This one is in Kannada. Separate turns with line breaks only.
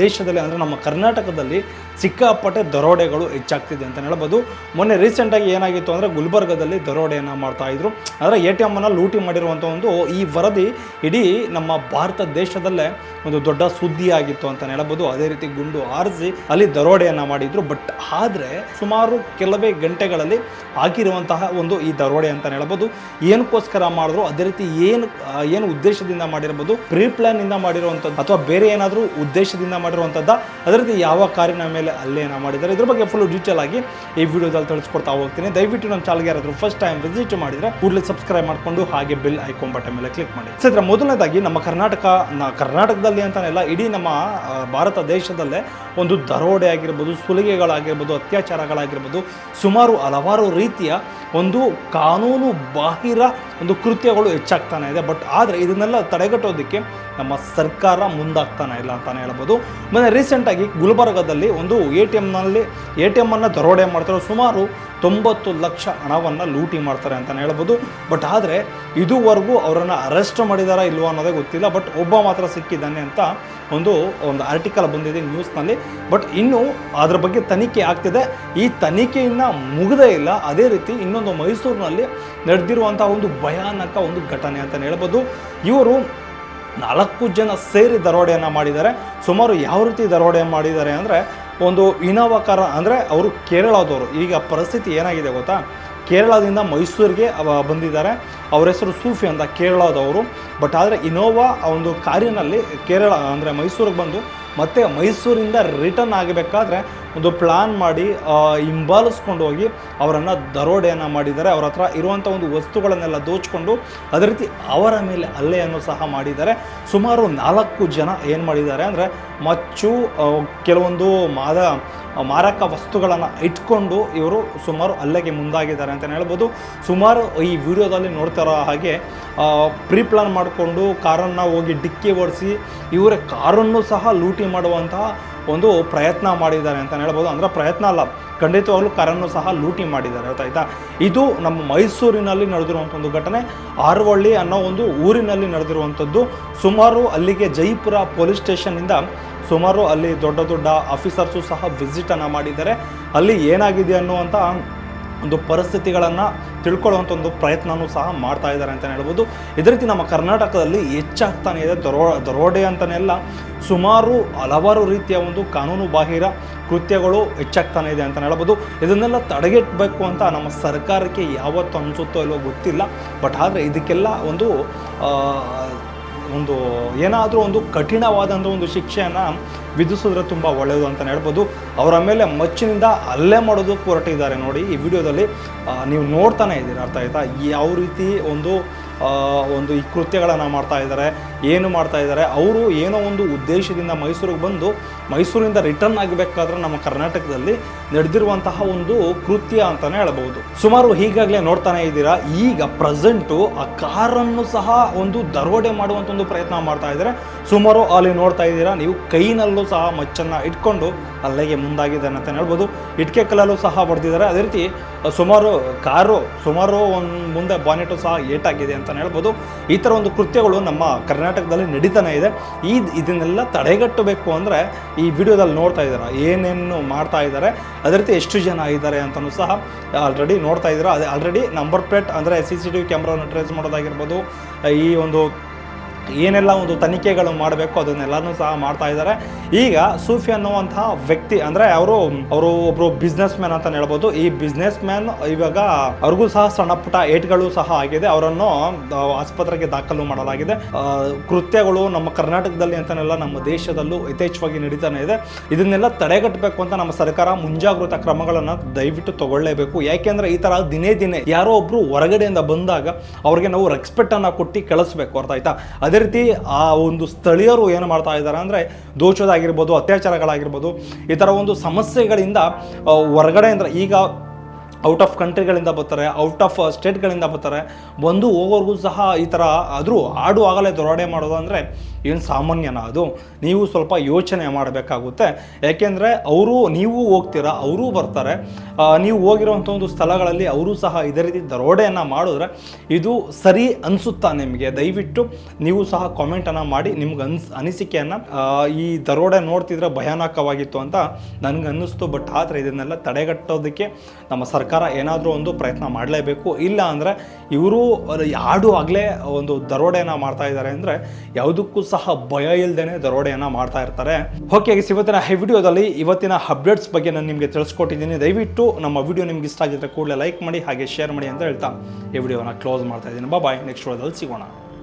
ದೇಶದಲ್ಲಿ ಅಂದರೆ ನಮ್ಮ ಕರ್ನಾಟಕದಲ್ಲಿ ಸಿಕ್ಕಾಪಟ್ಟೆ ದರೋಡೆಗಳು ಹೆಚ್ಚಾಗ್ತಿದೆ ಅಂತ ಹೇಳ್ಬೋದು. ಮೊನ್ನೆ ರೀಸೆಂಟಾಗಿ ಏನಾಗಿತ್ತು ಅಂದರೆ ಗುಲ್ಬರ್ಗದಲ್ಲಿ ದರೋಡೆಯನ್ನು ಮಾಡ್ತಾ ಇದ್ರು. ಅಂದರೆ ಎ ಟಿ ಎಮ್ಮನ್ನು ಲೂಟಿ ಮಾಡಿರುವಂಥ ಒಂದು ಈ ವರದಿ ಇಡೀ ನಮ್ಮ ಭಾರತ ದೇಶದಲ್ಲೇ ಒಂದು ದೊಡ್ಡ ಸುದ್ದಿ ಆಗಿತ್ತು ಅಂತ ಹೇಳ್ಬೋದು. ಅದೇ ರೀತಿ ಗುಂಡು ಆರಿಸಿ ಅಲ್ಲಿ ದರೋಡೆಯನ್ನು ಮಾಡಿದ್ರು. ಬಟ್ ಆದರೆ ಸುಮಾರು ಕೆಲವೇ ಗಂಟೆಗಳಲ್ಲಿ ಹಾಕಿರುವಂತಹ ಒಂದು ಈ ದರೋಡೆ ಅಂತ ಹೇಳ್ಬೋದು. ಏನಕ್ಕೋಸ್ಕರ ಮಾಡಿದ್ರು? ಅದೇ ರೀತಿ ಏನು ಏನು ಉದ್ದೇಶದಿಂದ ಮಾಡಿರ್ಬೋದು? ಪ್ರೀ ಪ್ಲಾನ್ ಇಂದ ಮಾಡಿರುವಂಥದ್ದು ಅಥವಾ ಬೇರೆ ಏನಾದರೂ ಉದ್ದೇಶದಿಂದ ಮಾಡಿರುವಂಥದ್ದು. ಅದೇ ರೀತಿ ಯಾವ ಕಾರಿನ ಮೇಲೆ ಅಲ್ಲೇನ ಮಾಡಿದ್ದಾರೆ. ಇದ್ರ ಬಗ್ಗೆ ಫುಲ್ ಡೀಟೇಲ್ ಆಗಿ ಈ ವಿಡಿಯೋದಲ್ಲಿ ತಿಳಿಸ್ಕೊಡ್ತಾ ಹೋಗ್ತೀನಿ. ದಯವಿಟ್ಟು ನಮ್ಮ ಚಾನಲ್ಗೆ ಯಾರಾದರೂ ಫಸ್ಟ್ ಟೈಮ್ ವಿಸಿಟ್ ಮಾಡಿದರೆ ಕೂಡಲೇ ಸಬ್ಸ್ಕ್ರೈಬ್ ಮಾಡಿಕೊಂಡು ಹಾಗೆ ಬೆಲ್ ಐಕಾನ್ ಬಟನ್ ಮೇಲೆ ಕ್ಲಿಕ್ ಮಾಡಿ. ಸರ್ ಮೊದಲನೇದಾಗಿ ನಮ್ಮ ಕರ್ನಾಟಕ ಕರ್ನಾಟಕದಲ್ಲಿ ಅಂತಾನೆಲ್ಲ, ಇಡೀ ನಮ್ಮ ಭಾರತ ದೇಶದಲ್ಲೇ ಒಂದು ದರೋಡೆ ಆಗಿರ್ಬೋದು ಸುಲಿಗೆಗಳಾಗಿರ್ಬೋದು, ಅತ್ಯಾಚಾರಗಳಾಗಿರ್ಬೋದು, ಸುಮಾರು ಹಲವಾರು ರೀತಿಯ ಒಂದು ಕಾನೂನು ಬಾಹಿರ ಒಂದು ಕೃತ್ಯಗಳು ಹೆಚ್ಚಾಗ್ತಾನೆ ಇದೆ. ಬಟ್ ಆದರೆ ಇದನ್ನೆಲ್ಲ ತಡೆಗಟ್ಟೋದಕ್ಕೆ ನಮ್ಮ ಸರ್ಕಾರ ಮುಂದಾಗ್ತಾನೆ ಇಲ್ಲ ಅಂತಲೇ ಹೇಳ್ಬೋದು. ಮೊನ್ನೆ ರೀಸೆಂಟಾಗಿ ಗುಲ್ಬರ್ಗದಲ್ಲಿ ಒಂದು ಎ ಟಿ ಎಮ್ನಲ್ಲಿ ಎ ಟಿ ಎಮ್ಮನ್ನು ದರೋಡೆ ಮಾಡ್ತಾರೆ ಸುಮಾರು ತೊಂಬತ್ತು ಲಕ್ಷ ಹಣವನ್ನು ಲೂಟಿ ಮಾಡ್ತಾರೆ ಅಂತಲೇ ಹೇಳ್ಬೋದು. ಬಟ್ ಆದರೆ ಇದುವರೆಗೂ ಅವರನ್ನು ಅರೆಸ್ಟ್ ಮಾಡಿದಾರಾ ಇಲ್ವೋ ಅನ್ನೋದೇ ಗೊತ್ತಿಲ್ಲ. ಬಟ್ ಒಬ್ಬ ಮಾತ್ರ ಸಿಕ್ಕಿದ್ದಾನೆ ಅಂತ ಒಂದು ಒಂದು ಆರ್ಟಿಕಲ್ ಬಂದಿದೆ ನ್ಯೂಸ್ನಲ್ಲಿ ಬಟ್ ಇನ್ನು ಅದ್ರ ಬಗ್ಗೆ ತನಿಖೆ ಆಗ್ತಿದೆ. ಈ ತನಿಖೆಯನ್ನು ಮುಗದೇ ಇಲ್ಲ. ಅದೇ ರೀತಿ ಇನ್ನೊಂದು ಮೈಸೂರಿನಲ್ಲಿ ನಡೆದಿರುವಂಥ ಒಂದು ಭಯಾನಕ ಒಂದು ಘಟನೆ ಅಂತಲೇ ಹೇಳ್ಬೋದು. ಇವರು ನಾಲ್ಕು ಜನ ಸೇರಿ ದರೋಡೆಯನ್ನು ಮಾಡಿದ್ದಾರೆ. ಸುಮಾರು ಯಾವ ರೀತಿ ದರೋಡೆ ಮಾಡಿದ್ದಾರೆ ಅಂದರೆ ಒಂದು ಇನೋವಾ ಕಾರ ಅಂದರೆ ಅವರು ಕೇರಳದವರು. ಈಗ ಪರಿಸ್ಥಿತಿ ಏನಾಗಿದೆ ಗೊತ್ತಾ? ಕೇರಳದಿಂದ ಮೈಸೂರಿಗೆ ಬಂದಿದ್ದಾರೆ. ಅವ್ರ ಹೆಸರು ಸೂಫಿ ಅಂತ ಕೇರಳದವರು. ಬಟ್ ಆದರೆ ಇನೋವಾ ಒಂದು ಕಾರಿನಲ್ಲಿ ಕೇರಳ ಅಂದರೆ ಮೈಸೂರಿಗೆ ಬಂದು ಮತ್ತೆ ಮೈಸೂರಿಂದ ರಿಟರ್ನ್ ಆಗಬೇಕಾದ್ರೆ ಒಂದು ಪ್ಲಾನ್ ಮಾಡಿ ಹಿಂಬಾಲಿಸ್ಕೊಂಡು ಹೋಗಿ ಅವರನ್ನು ದರೋಡೆಯನ್ನು ಮಾಡಿದ್ದಾರೆ. ಅವ್ರ ಹತ್ರ ಇರುವಂಥ ಒಂದು ವಸ್ತುಗಳನ್ನೆಲ್ಲ ದೋಚಿಕೊಂಡು ಅದೇ ರೀತಿ ಅವರ ಮೇಲೆ ಹಲ್ಲೆಯನ್ನು ಸಹ ಮಾಡಿದ್ದಾರೆ. ಸುಮಾರು ನಾಲ್ಕು ಜನ ಏನು ಮಾಡಿದ್ದಾರೆ ಅಂದರೆ ಮಚ್ಚು ಕೆಲವೊಂದು ಮಾದ ಮಾರಕ ವಸ್ತುಗಳನ್ನು ಇಟ್ಕೊಂಡು ಇವರು ಸುಮಾರು ಹಲ್ಲೆಗೆ ಮುಂದಾಗಿದ್ದಾರೆ ಅಂತಲೇ ಹೇಳ್ಬೋದು. ಸುಮಾರು ಈ ವಿಡಿಯೋದಲ್ಲಿ ನೋಡ್ತಾರೋ ಹಾಗೆ ಪ್ರೀ ಪ್ಲಾನ್ ಮಾಡಿಕೊಂಡು ಕಾರನ್ನು ಹೋಗಿ ಡಿಕ್ಕಿ ಓಡಿಸಿ ಇವರ ಕಾರನ್ನು ಸಹ ಲೂಟಿ ಮಾಡುವಂತಹ ಒಂದು ಪ್ರಯತ್ನ ಮಾಡಿದ್ದಾರೆ ಅಂತ ಹೇಳ್ಬೋದು. ಅಂದರೆ ಪ್ರಯತ್ನ ಅಲ್ಲ, ಖಂಡಿತವಾಗ್ಲೂ ಕಾರನ್ನು ಸಹ ಲೂಟಿ ಮಾಡಿದ್ದಾರೆ ಗೊತ್ತಾಯ್ತಾ ಇದು ನಮ್ಮ ಮೈಸೂರಿನಲ್ಲಿ ನಡೆದಿರುವಂಥ ಒಂದು ಘಟನೆ. ಆರವಳ್ಳಿ ಅನ್ನೋ ಒಂದು ಊರಿನಲ್ಲಿ ನಡೆದಿರುವಂಥದ್ದು ಸುಮಾರು ಅಲ್ಲಿಗೆ ಜೈಪುರ ಪೊಲೀಸ್ ಸ್ಟೇಷನ್ನಿಂದ ಸುಮಾರು ಅಲ್ಲಿ ದೊಡ್ಡ ದೊಡ್ಡ ಆಫೀಸರ್ಸು ಸಹ ವಿಸಿಟನ್ನು ಮಾಡಿದ್ದಾರೆ. ಅಲ್ಲಿ ಏನಾಗಿದೆ ಅನ್ನುವಂಥ ಒಂದು ಪರಿಸ್ಥಿತಿಗಳನ್ನು ತಿಳ್ಕೊಳ್ಳುವಂಥ ಒಂದು ಪ್ರಯತ್ನವೂ ಸಹ ಮಾಡ್ತಾ ಇದ್ದಾರೆ ಅಂತಲೇ ಹೇಳ್ಬೋದು. ಇದೇ ರೀತಿ ನಮ್ಮ ಕರ್ನಾಟಕದಲ್ಲಿ ಹೆಚ್ಚಾಗ್ತಾನೆ ಇದೆ. ದರೋ, ದರೋಡೆ ಅಂತನೆಲ್ಲ ಸುಮಾರು ಹಲವಾರು ರೀತಿಯ ಒಂದು ಕಾನೂನು ಬಾಹಿರ ಕೃತ್ಯಗಳು ಹೆಚ್ಚಾಗ್ತಾನೆ ಇದೆ ಅಂತಲೇ ಹೇಳ್ಬೋದು. ಇದನ್ನೆಲ್ಲ ತಡೆಗಟ್ಟಬೇಕು ಅಂತ ನಮ್ಮ ಸರ್ಕಾರಕ್ಕೆ ಯಾವತ್ತು ಅನಿಸುತ್ತೋ ಇಲ್ವೋ ಗೊತ್ತಿಲ್ಲ. ಬಟ್ ಆದರೆ ಇದಕ್ಕೆಲ್ಲ ಒಂದು ಒಂದು ಏನಾದರೂ ಒಂದು ಕಠಿಣವಾದಂಥ ಒಂದು ಶಿಕ್ಷೆಯನ್ನು ವಿಧಿಸಿದ್ರೆ ತುಂಬ ಒಳ್ಳೆಯದು ಅಂತಲೇ ಹೇಳ್ಬೋದು. ಅವರ ಮೇಲೆ ಮಚ್ಚಿನಿಂದ ಅಲ್ಲೇ ಮಾಡೋದು ಹೊರಟಿದ್ದಾರೆ ನೋಡಿ. ಈ ವಿಡಿಯೋದಲ್ಲಿ ನೀವು ನೋಡ್ತಾನೆ ಇದ್ದೀರಿ, ಅರ್ಥ ಆಯ್ತಾ? ಯಾವ ರೀತಿ ಒಂದು ಒಂದು ಈ ಕೃತ್ಯಗಳನ್ನು ಮಾಡ್ತಾ ಇದ್ದಾರೆ. ಏನು ಮಾಡ್ತಾ ಇದ್ದಾರೆ, ಅವರು ಏನೋ ಒಂದು ಉದ್ದೇಶದಿಂದ ಮೈಸೂರಿಗೆ ಬಂದು ಮೈಸೂರಿಂದ ರಿಟರ್ನ್ ಆಗಬೇಕಾದ್ರೆ ನಮ್ಮ ಕರ್ನಾಟಕದಲ್ಲಿ ನಡೆದಿರುವಂತಹ ಒಂದು ಕೃತ್ಯ ಅಂತಲೇ ಹೇಳಬಹುದು. ಸುಮಾರು ಹೀಗಾಗಲೇ ನೋಡ್ತಾನೆ ಇದ್ದೀರಾ, ಈಗ ಪ್ರೆಸೆಂಟು ಆ ಕಾರನ್ನು ಸಹ ಒಂದು ದರೋಡೆ ಮಾಡುವಂಥ ಒಂದು ಪ್ರಯತ್ನ ಮಾಡ್ತಾ ಇದ್ದಾರೆ. ಸುಮಾರು ಅಲ್ಲಿ ನೋಡ್ತಾ ಇದ್ದೀರಾ, ನೀವು ಕೈನಲ್ಲೂ ಸಹ ಮಚ್ಚನ್ನು ಇಟ್ಕೊಂಡು ಅಲ್ಲಿಗೆ ಮುಂದಾಗಿದ್ದಾನೆ ಅಂತ ಹೇಳ್ಬೋದು. ಇಟ್ಕೆ ಕಲ್ಲಲ್ಲೂ ಸಹ ಹೊಡೆದಿದ್ದಾರೆ. ಅದೇ ರೀತಿ, ಸುಮಾರು ಕಾರು, ಸುಮಾರು ಒಂದು ಮುಂದೆ ಬಾನೆಟು ಸಹ ಏಟಾಗಿದೆ ಅಂತ ಹೇಳ್ಬೋದು. ಈ ಥರ ಒಂದು ಕೃತ್ಯಗಳು ನಮ್ಮ ಕರ್ನಾಟಕದಲ್ಲಿ ನಡೀತಾನೆ ಇದೆ. ಈ ಇದನ್ನೆಲ್ಲ ತಡೆಗಟ್ಟಬೇಕು ಅಂದರೆ ಈ ವಿಡಿಯೋದಲ್ಲಿ ನೋಡ್ತಾ ಇದ್ದಾರೆ, ಏನೇನು ಮಾಡ್ತಾ ಇದ್ದಾರೆ, ಅದೇ ರೀತಿ ಎಷ್ಟು ಜನ ಇದ್ದಾರೆ ಅಂತಲೂ ಸಹ ಆಲ್ರೆಡಿ ನೋಡ್ತಾ ಇದ್ದೀರಾ. ಅದೇ ಆಲ್ರೆಡಿ ನಂಬರ್ ಪ್ಲೇಟ್ ಅಂದರೆ ಸಿ ಸಿ ಟಿ ವಿ ಕ್ಯಾಮ್ರಾವನ್ನು ಟ್ರೇಸ್ ಮಾಡೋದಾಗಿರ್ಬೋದು, ಈ ಒಂದು ಏನೆಲ್ಲ ಒಂದು ತನಿಖೆಗಳು ಮಾಡಬೇಕು ಅದನ್ನೆಲ್ಲನೂ ಸಹ ಮಾಡ್ತಾ ಇದ್ದಾರೆ. ಈಗ ಸೂಫಿ ಅನ್ನುವಂತಹ ವ್ಯಕ್ತಿ, ಅಂದ್ರೆ ಅವರು ಅವರು ಒಬ್ರು ಬಿಸ್ನೆಸ್ ಮ್ಯಾನ್ ಅಂತ ಹೇಳ್ಬೋದು. ಈ ಬಿಸ್ನೆಸ್ ಮ್ಯಾನ್ ಇವಾಗ ಅವ್ರಿಗೂ ಸಹ ಸಣ್ಣ ಪುಟ್ಟ ಏಟ್ಗಳು ಸಹ ಆಗಿದೆ. ಅವರನ್ನು ಆಸ್ಪತ್ರೆಗೆ ದಾಖಲು ಮಾಡಲಾಗಿದೆ. ಕೃತ್ಯಗಳು ನಮ್ಮ ಕರ್ನಾಟಕದಲ್ಲಿ ಅಂತನೆಲ್ಲ ನಮ್ಮ ದೇಶದಲ್ಲೂ ಯಥೇಚ್ಛವಾಗಿ ನಡೀತಾನೆ ಇದೆ. ಇದನ್ನೆಲ್ಲ ತಡೆಗಟ್ಟಬೇಕು ಅಂತ ನಮ್ಮ ಸರ್ಕಾರ ಮುಂಜಾಗೃತ ಕ್ರಮಗಳನ್ನು ದಯವಿಟ್ಟು ತಗೊಳ್ಳೇಬೇಕು. ಯಾಕೆಂದ್ರೆ ಈ ತರ ದಿನೇ ದಿನೇ ಯಾರೋ ಒಬ್ರು ಹೊರಗಡೆಯಿಂದ ಬಂದಾಗ ಅವ್ರಿಗೆ ನಾವು ರೆಸ್ಪೆಕ್ಟ್ ಅನ್ನ ಕೊಟ್ಟು ಕಳಿಸ್ಬೇಕು. ಅರ್ಥ ಆಯ್ತಾ? ಅದೇ ರೀತಿ ಆ ಒಂದು ಸ್ಥಳೀಯರು ಏನು ಮಾಡ್ತಾ ಇದ್ದಾರೆ ಅಂದರೆ ದೋಷದಾಗಿರ್ಬೋದು, ಅತ್ಯಾಚಾರಗಳಾಗಿರ್ಬೋದು ಈ ಥರ ಒಂದು ಸಮಸ್ಯೆಗಳಿಂದ ಹೊರಗಡೆ ಅಂದರೆ ಈಗ ಔಟ್ ಆಫ್ ಕಂಟ್ರಿಗಳಿಂದ ಬರ್ತಾರೆ, ಔಟ್ ಆಫ್ ಸ್ಟೇಟ್ಗಳಿಂದ ಬರ್ತಾರೆ. ಬಂದು ಹೋಗೋರ್ಗೂ ಸಹ ಈ ಥರ ಆದರೂ ಆಡು ಆಗಲೇ ದೊರಡೆ ಮಾಡೋದು ಅಂದರೆ ಏನು ಸಾಮಾನ್ಯನ ಅದು. ನೀವು ಸ್ವಲ್ಪ ಯೋಚನೆ ಮಾಡಬೇಕಾಗುತ್ತೆ. ಯಾಕೆಂದರೆ ಅವರು ನೀವು ಹೋಗ್ತೀರಾ, ಅವರೂ ಬರ್ತಾರೆ. ನೀವು ಹೋಗಿರುವಂಥ ಒಂದು ಸ್ಥಳಗಳಲ್ಲಿ ಅವರು ಸಹ ಇದೇ ರೀತಿ ದರೋಡೆಯನ್ನು ಮಾಡಿದ್ರೆ ಇದು ಸರಿ ಅನಿಸುತ್ತಾ ನಿಮಗೆ? ದಯವಿಟ್ಟು ನೀವು ಸಹ ಕಾಮೆಂಟನ್ನು ಮಾಡಿ, ನಿಮ್ಗೆ ಅನ್ಸ್, ಅನಿಸಿಕೆಯನ್ನು ಈ ದರೋಡೆ ನೋಡ್ತಿದ್ರೆ ಭಯಾನಕವಾಗಿತ್ತು ಅಂತ ನನಗೆ ಅನ್ನಿಸ್ತು. ಬಟ್ ಆದರೆ ಇದನ್ನೆಲ್ಲ ತಡೆಗಟ್ಟೋದಕ್ಕೆ ನಮ್ಮ ಸರ್ಕಾರ ಏನಾದರೂ ಒಂದು ಪ್ರಯತ್ನ ಮಾಡಲೇಬೇಕು. ಇಲ್ಲ ಅಂದರೆ ಇವರು ಆಡು ಆಗಲೇ ಒಂದು ದರೋಡೆಯನ್ನು ಮಾಡ್ತಾ ಇದ್ದಾರೆ ಅಂದರೆ ಯಾವುದಕ್ಕೂ ಸಹ ಭಯ ಇಲ್ಲದೇ ದರೋಡೆಯನ್ನು ಮಾಡ್ತಾ ಇರ್ತಾರೆ. ಓಕೆ ಇವತ್ತಿನ ಈ ವಿಡಿಯೋದಲ್ಲಿ ಇವತ್ತಿನ ಅಪ್ಡೇಟ್ಸ್ ಬಗ್ಗೆ ನಾನು ನಿಮಗೆ ತಿಳಿಸ್ಕೊಟ್ಟಿದ್ದೀನಿ. ದಯವಿಟ್ಟು ನಮ್ಮ ವಿಡಿಯೋ ನಿಮ್ಗೆ ಇಷ್ಟ ಆಗಿದ್ರೆ ಕೂಡಲೇ ಲೈಕ್ ಮಾಡಿ, ಹಾಗೆ ಶೇರ್ ಮಾಡಿ ಅಂತ ಹೇಳ್ತಾ ಈ ವಿಡಿಯೋನ ಕ್ಲೋಸ್ ಮಾಡ್ತಾ ಇದ್ದೀನಿ. ಬಾಯ್ ನೆಕ್ಸ್ಟ್ ವಿಡಿಯೋದಲ್ಲಿ ಸಿಗೋಣ.